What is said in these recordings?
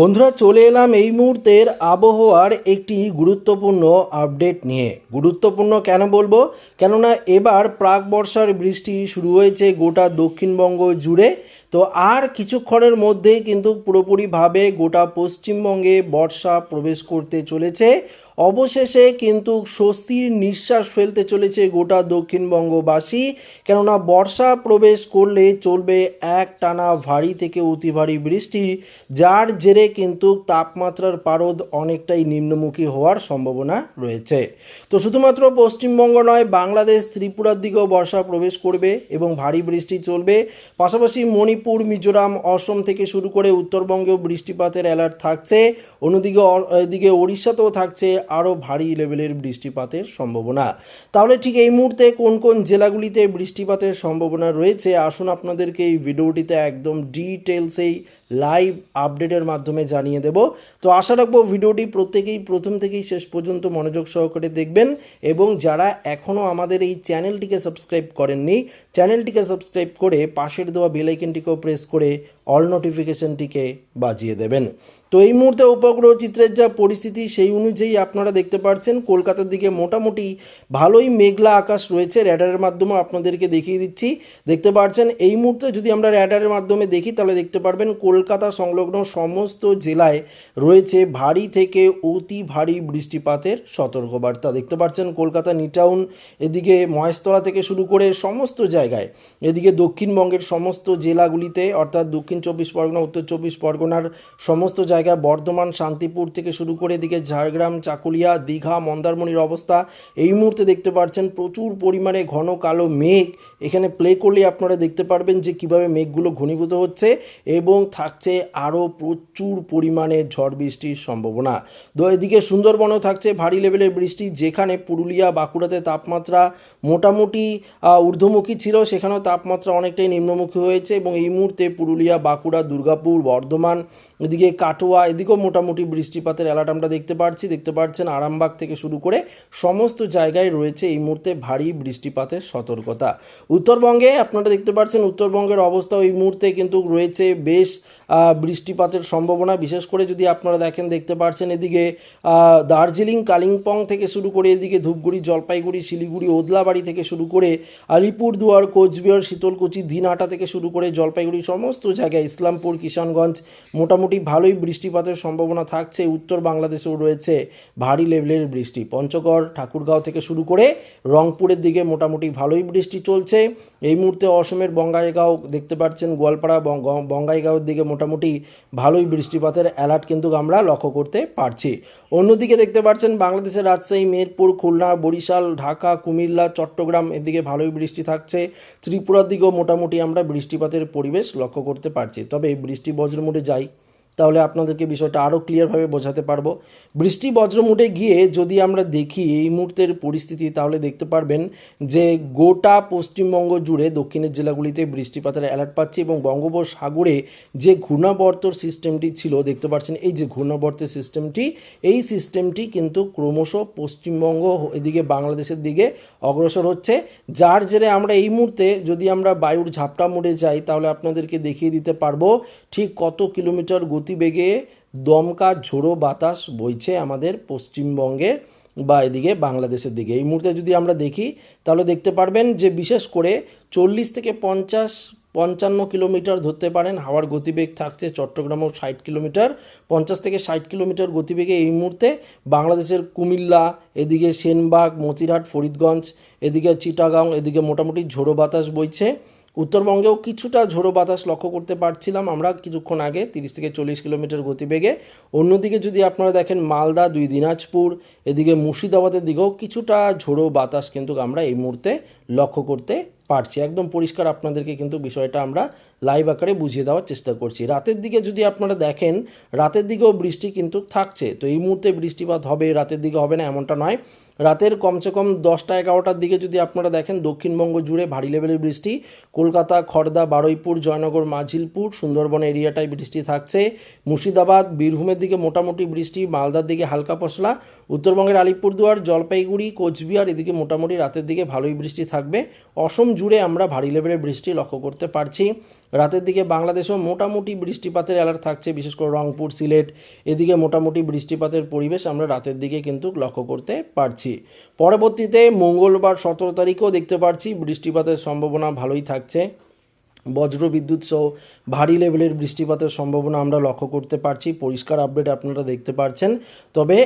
বন্ধুরা, চলে এলাম এই মুহূর্তের আবহাওয়ার একটি গুরুত্বপূর্ণ আপডেট নিয়ে। গুরুত্বপূর্ণ কেন বলব? কেননা এবার প্রাক বর্ষার বৃষ্টি শুরু হয়েছে গোটা দক্ষিণবঙ্গ জুড়ে। তো আর কিছুক্ষণের মধ্যেই কিন্তু পুরোপুরিভাবে গোটা পশ্চিমবঙ্গে বর্ষা প্রবেশ করতে চলেছে। অবশেষে কিন্তু স্বস্তির নিঃশ্বাস ফেলতে চলেছে গোটা দক্ষিণবঙ্গবাসী। কেননা বর্ষা প্রবেশ করলে চলবে এক টানা ভারী থেকে অতি ভারী বৃষ্টি, যার জেরে কিন্তু তাপমাত্রার পারদ অনেকটাই নিম্নমুখী হওয়ার সম্ভাবনা রয়েছে। তো শুধুমাত্র পশ্চিমবঙ্গ নয়, বাংলাদেশ, ত্রিপুরার দিকেও বর্ষা প্রবেশ করবে এবং ভারী বৃষ্টি চলবে। পাশাপাশি মণিপুর, মিজোরাম, অসম থেকে শুরু করে উত্তরবঙ্গেও বৃষ্টিপাতের অ্যালার্ট থাকছে। অন্যদিকে এদিকে ওড়িশাতেও থাকছে আরও ভারী লেভেলের বৃষ্টিপাতের সম্ভাবনা। তাহলে ঠিক এই মুহূর্তে কোন কোন জেলাগুলিতে বৃষ্টিপাতের সম্ভাবনা রয়েছে? আসুন আপনাদেরকে এই ভিডিওটিতে একদম ডিটেলসেই লাইভ আপডেটের মাধ্যমে জানিয়ে দেব। তো আশা রাখব ভিডিওটি প্রত্যেকেই প্রথম থেকেই শেষ পর্যন্ত মনোযোগ সহকারে দেখবেন এবং যারা এখনও আমাদের এই চ্যানেলটিকে সাবস্ক্রাইব করেননি, চ্যানেলটিকে সাবস্ক্রাইব করে পাশের দেওয়া বেলাইকনটিকেও প্রেস করে অল নোটিফিকেশনটিকে বাজিয়ে দেবেন। তো এই মুহূর্তে উপগ্রহ চিত্রের যা পরিস্থিতি, সেই অনুযায়ী আপনারা দেখতে পাচ্ছেন কলকাতার দিকে মোটামুটি ভালোই মেঘলা আকাশ রয়েছে। র্যাডারের মাধ্যমে আপনাদেরকে দেখিয়ে দিচ্ছি। দেখতে পাচ্ছেন এই মুহূর্তে যদি আমরা র্যাডারের মাধ্যমে দেখি, তাহলে দেখতে পারবেন কলকাতা সংলগ্ন সমস্ত জেলায় রয়েছে ভারী থেকে অতি ভারী বৃষ্টিপাতের সতর্কবার্তা। দেখতে পাচ্ছেন কলকাতা, নিটাউন, এদিকে মহেশতলা থেকে শুরু করে সমস্ত জায়গায়, এদিকে দক্ষিণবঙ্গের সমস্ত জেলাগুলিতে, অর্থাৎ দক্ষিণ চব্বিশ পরগনা, উত্তর চব্বিশ পরগনার সমস্ত জায়গায় বর্ধমান, শান্তিপুর থেকে শুরু করে এদিকে ঝাড়গ্রাম, চাকুলিয়া, দীঘা, মন্দারমণির অবস্থা। এই মুহূর্তে দেখতে পাচ্ছেন প্রচুর পরিমাণে ঘন কালো মেঘ। এখানে প্লে করলে আপনারা দেখতে পারবেন যে কীভাবে মেঘগুলো ঘনীভূত হচ্ছে এবং থাকছে আরও প্রচুর পরিমাণে ঝড় বৃষ্টির সম্ভাবনা। তো এদিকে সুন্দরবনেও থাকছে ভারী লেভেলের বৃষ্টি, যেখানে পুরুলিয়া, বাঁকুড়াতে তাপমাত্রা মোটামুটি ঊর্ধ্বমুখী ছিল। সেখানেও তাপমাত্রা অনেকটাই নিম্নমুখী হয়েছে এবং এই মুহূর্তে পুরুলিয়া, বাঁকুড়া, দুর্গাপুর, বর্ধমান এদিকে কাটোয়া, এদিকেও মোটামুটি বৃষ্টিপাতের অ্যালার্ট আমরা দেখতে পাচ্ছি দেখতে পাচ্ছেন আরামবাগ থেকে শুরু করে সমস্ত জায়গায় রয়েছে এই মুহূর্তে ভারী বৃষ্টিপাতের সতর্কতা। উত্তরবঙ্গে আপনারা দেখতে পাচ্ছেন উত্তরবঙ্গের অবস্থা এই মুহূর্তে কিন্তু রয়েছে বেশ বৃষ্টিপাতের সম্ভাবনা। বিশেষ করে যদি আপনারা দেখেন, দেখতে পাচ্ছেন এদিকে দার্জিলিং, কালিম্পং থেকে শুরু করে এদিকে ধূপগুড়ি, জলপাইগুড়ি, শিলিগুড়ি, ওদলাবাড়ি থেকে শুরু করে আলিপুরদুয়ার, কোচবিহার, শীতলকুচি দিনহাটা থেকে শুরু করে জলপাইগুড়ি, সমস্ত জায়গায় ইসলামপুর, কিষানগঞ্জ মোটামুটি ভালোই বৃষ্টিপাতের সম্ভাবনা থাকছে। উত্তর বাংলাদেশেও রয়েছে ভারী লেভেলের বৃষ্টি। পঞ্চগড়, ঠাকুরগাঁও থেকে শুরু করে রংপুরের দিকে মোটামুটি ভালোই বৃষ্টি চলছে। এই মুহূর্তে অসমের বঙ্গাইগাঁও দেখতে পাচ্ছেন, গোয়ালপাড়া বঙ্গ- বঙ্গাইগাঁওয়ের দিকে মোটামুটি ভালোই বৃষ্টিপাতের অ্যালার্ট কিন্তু আমরা লক্ষ্য করতে পারছি। অন্যদিকে দেখতে পাচ্ছেন, বাংলাদেশের রাজশাহী, মেহেরপুর, খুলনা, বরিশাল, ঢাকা, কুমিল্লা, চট্টগ্রাম এদিকে ভালোই বৃষ্টি থাকছে। ত্রিপুরার দিকেও মোটামুটি আমরা বৃষ্টিপাতের পরিবেশ লক্ষ্য করতে পারছি। তবে বৃষ্টি বজ্রমুটে যাই তাহলে আপনাদেরকে বিষয়টা আরও ক্লিয়ারভাবে বোঝাতে পারব। বৃষ্টি বজ্রমুটে গিয়ে যদি আমরা দেখি এই মুহূর্তের পরিস্থিতি, তাহলে দেখতে পারবেন যে গোটা পশ্চিমবঙ্গ জুড়ে দক্ষিণের জেলাগুলিতে বৃষ্টিপাতের অ্যালার্ট পাচ্ছি এবং বঙ্গোপসাগরে যে ঘূর্ণাবর্তর সিস্টেমটি ছিল, দেখতে পাচ্ছেন এই যে ঘূর্ণাবর্তের সিস্টেমটি এই সিস্টেমটি কিন্তু ক্রমশ পশ্চিমবঙ্গ এদিকে বাংলাদেশের দিকে অগ্রসর হচ্ছে। যার জেরে আমরা এই মুহূর্তে যদি আমরা বায়ুর ঝাপটা মোড়ে যাই, তাহলে আপনাদেরকে দেখিয়ে দিতে পারব ঠিক কত কিলোমিটার গতিবেগে দমকা ঝোড়ো বাতাস বইছে আমাদের পশ্চিমবঙ্গে বা এদিকে বাংলাদেশের দিকে। এই মুহূর্তে যদি আমরা দেখি, তাহলে দেখতে পারবেন যে বিশেষ করে চল্লিশ থেকে পঞ্চাশ, পঞ্চান্ন কিলোমিটার ধরতে পারেন। হাওয়ার গতিবেগ থাকছে চট্টগ্রামেও ষাট কিলোমিটার। পঞ্চাশ থেকে ষাট কিলোমিটার গতিবেগে এই মুহূর্তে বাংলাদেশের কুমিল্লা, এদিকে সেনবাগ, মতিরহাট, ফরিদগঞ্জ, এদিকে চিটাগাং, এদিকে মোটামুটি ঝোড়ো বাতাস বইছে। উত্তরবঙ্গেও কিছুটা ঝোড়ো বাতাস লক্ষ্য করতে পারছিলাম আমরা কিছুক্ষণ আগে, তিরিশ থেকে চল্লিশ কিলোমিটার গতিবেগে। অন্যদিকে যদি আপনারা দেখেন মালদা, দুই দিনাজপুর, এদিকে মুর্শিদাবাদের দিকেও কিছুটা ঝোড়ো বাতাস কিন্তু আমরা এই মুহূর্তে লক্ষ্য করতে পারছি। একদম পরিষ্কার আপনাদেরকে কিন্তু বিষয়টা আমরা লাইভ আকারে বুঝিয়ে দেওয়ার চেষ্টা করছি। রাতের দিকে যদি আপনারা দেখেন, রাতের দিকেও বৃষ্টি কিন্তু থাকছে। তো এই মুহূর্তে বৃষ্টিপাত হবে, রাতের দিকে হবে না, এমনটা নয়। রাতের কমসে কম দশটা এগারোটার দিকে যদি আপনারা দেখেন, দক্ষিণবঙ্গ জুড়ে ভারী লেভেলের বৃষ্টি। কলকাতা খড়দা বারুইপুর, জয়নগর, মাঝিলপুর, সুন্দরবন এরিয়াটায় বৃষ্টি থাকছে। মুর্শিদাবাদ, বীরভূমের দিকে মোটামুটি বৃষ্টি, মালদার দিকে হালকা পশলা। উত্তরবঙ্গের আলিপুরদুয়ার, জলপাইগুড়ি, কোচবিহার, এদিকে মোটামুটি রাতের দিকে ভালোই বৃষ্টি থাকবে। অসম জুড়ে আমরা ভারী লেভেলের বৃষ্টি লক্ষ্য করতে পারছি। রাতের দিকে বাংলাদেশেও মোটামুটি বৃষ্টিপাতের অ্যালার্ট থাকছে, বিশেষ করে রংপুর, সিলেট। এদিকে মোটামুটি বৃষ্টিপাতের পরিবেশ আমরা রাতের দিকে কিন্তু লক্ষ্য করতে পারছি। পরবর্তীতে মঙ্গলবার সতেরো তারিখেও দেখতে পারছি বৃষ্টিপাতের সম্ভাবনা ভালোই থাকছে। বজ্র বিদ্যুৎ সহ ভারী লেভেলের বৃষ্টিপাতের সম্ভাবনা আমরা লক্ষ্য করতে পারছি। পরিষ্কার আপডেট আপনারা দেখতে পারছেন। তবে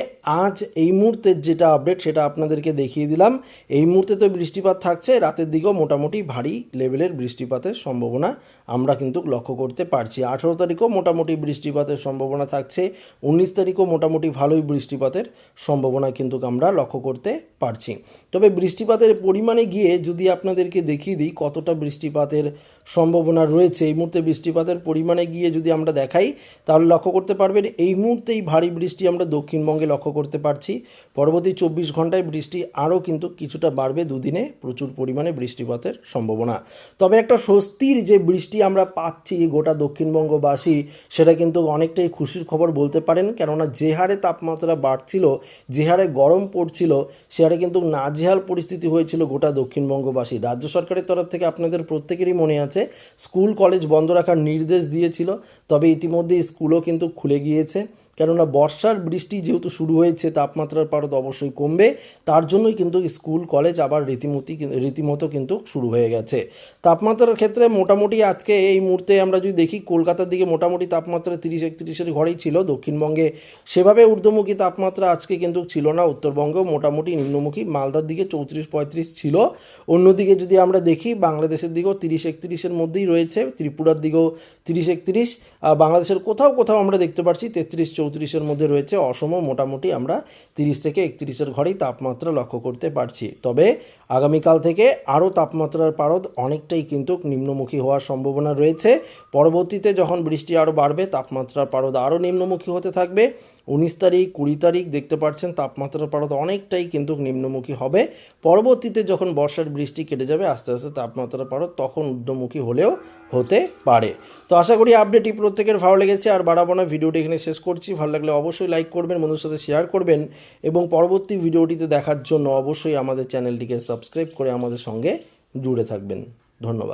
আজ এই মুহূর্তের যেটা আপডেট, সেটা আপনাদেরকে দেখিয়ে দিলাম। এই মুহূর্তে তো বৃষ্টিপাত থাকছে, রাতের দিকেও মোটামুটি ভারী লেভেলের বৃষ্টিপাতের সম্ভাবনা আমরা কিন্তু লক্ষ্য করতে পারছি। আঠেরো তারিখও মোটামুটি বৃষ্টিপাতের সম্ভাবনা থাকছে, উনিশ তারিখও মোটামুটি ভালোই বৃষ্টিপাতের সম্ভাবনা কিন্তু আমরা লক্ষ্য করতে পারছি। তবে বৃষ্টিপাতের পরিমাণে গিয়ে যদি আপনাদেরকে দেখিয়ে দিই কতটা বৃষ্টিপাতের সম্ভাবনা রয়েছে, এই মুহূর্তে বৃষ্টিপাতের পরিমাণে গিয়ে যদি আমরা দেখাই, তাহলে লক্ষ্য করতে পারবেন এই মুহূর্তেই ভারী বৃষ্টি আমরা দক্ষিণবঙ্গে লক্ষ্য করতে পারছি। পরবর্তী চব্বিশ ঘন্টায় বৃষ্টি আরও কিন্তু কিছুটা বাড়বে, দুদিনে প্রচুর পরিমাণে বৃষ্টিপাতের সম্ভাবনা। তবে একটা স্বস্তির যে বৃষ্টি আমরা পাচ্ছি গোটা দক্ষিণবঙ্গবাসী, সেটা কিন্তু অনেকটাই খুশির খবর বলতে পারেন। কেননা যে হারে তাপমাত্রা বাড়ছিল, যে হারে গরম পড়ছিল, সে হারে কিন্তু নাজেহাল পরিস্থিতি হয়েছিল গোটা দক্ষিণবঙ্গবাসী রাজ্য সরকারের তরফ থেকে আপনাদের প্রত্যেকেরই মনে আছে, স্কুল কলেজ বন্ধ রাখার নির্দেশ দিয়েছিল, তবে ইতিমধ্যে স্কুলও কিন্তু খুলে গিয়েছে। কেননা বর্ষার বৃষ্টি যেহেতু শুরু হয়েছে, তাপমাত্রার পারদ অবশ্যই কমবে। তার জন্যই কিন্তু স্কুল, কলেজ আবার রীতিমতি রীতিমতো কিন্তু শুরু হয়ে গেছে। তাপমাত্রার ক্ষেত্রে মোটামুটি আজকে এই মুহূর্তে আমরা যদি দেখি, কলকাতার দিকে মোটামুটি তাপমাত্রা তিরিশ, একত্রিশের ঘরেই ছিল। দক্ষিণবঙ্গে সেভাবে ঊর্ধ্বমুখী তাপমাত্রা আজকে কিন্তু ছিল না। উত্তরবঙ্গেও মোটামুটি নিম্নমুখী। মালদার দিকে চৌত্রিশ, পঁয়ত্রিশ ছিল। অন্যদিকে যদি আমরা দেখি, বাংলাদেশের দিকেও তিরিশ, একত্রিশের মধ্যেই রয়েছে। ত্রিপুরার দিকেও তিরিশ, একত্রিশ। বাংলাদেশের কোথাও কোথাও আমরা দেখতে পাচ্ছি তেত্রিশ চৌত্রিশের মধ্যে রয়েছে। অসম মোটামুটি আমরা তিরিশ থেকে একত্রিশের ঘরেই তাপমাত্রা লক্ষ্য করতে পারছি। তবে আগামীকাল থেকে আরও তাপমাত্রার পারদ অনেকটাই কিন্তু নিম্নমুখী হওয়ার সম্ভাবনা রয়েছে। পরবর্তীতে যখন বৃষ্টি আরও বাড়বে, তাপমাত্রার পারদ আরও নিম্নমুখী হতে থাকবে। উনিশ তারিখ, কুড়ি তারিখ দেখতে পাচ্ছেন তাপমাত্রার পারদ অনেকটাই কিন্তু নিম্নমুখী হবে। পরবর্তীতে যখন বর্ষার বৃষ্টি কেটে যাবে, আস্তে আস্তে তাপমাত্রার পারদ তখন ঊর্ধ্বমুখী হলেও হতে পারে। তো আশা করি আপডেটটি প্রত্যেকের ভালো লেগেছে। আর বাড়াবো না, ভিডিওটি এখানে শেষ করছি। ভালো লাগলে অবশ্যই লাইক করবেন বন্ধুর সাথে শেয়ার করবেন। এবং পরবর্তী ভিডিওটিতে দেখার জন্য অবশ্যই আমাদের চ্যানেলটিকে সাবস্ক্রাইব করে আমাদের সঙ্গে জুড়ে থাকবেন। ধন্যবাদ।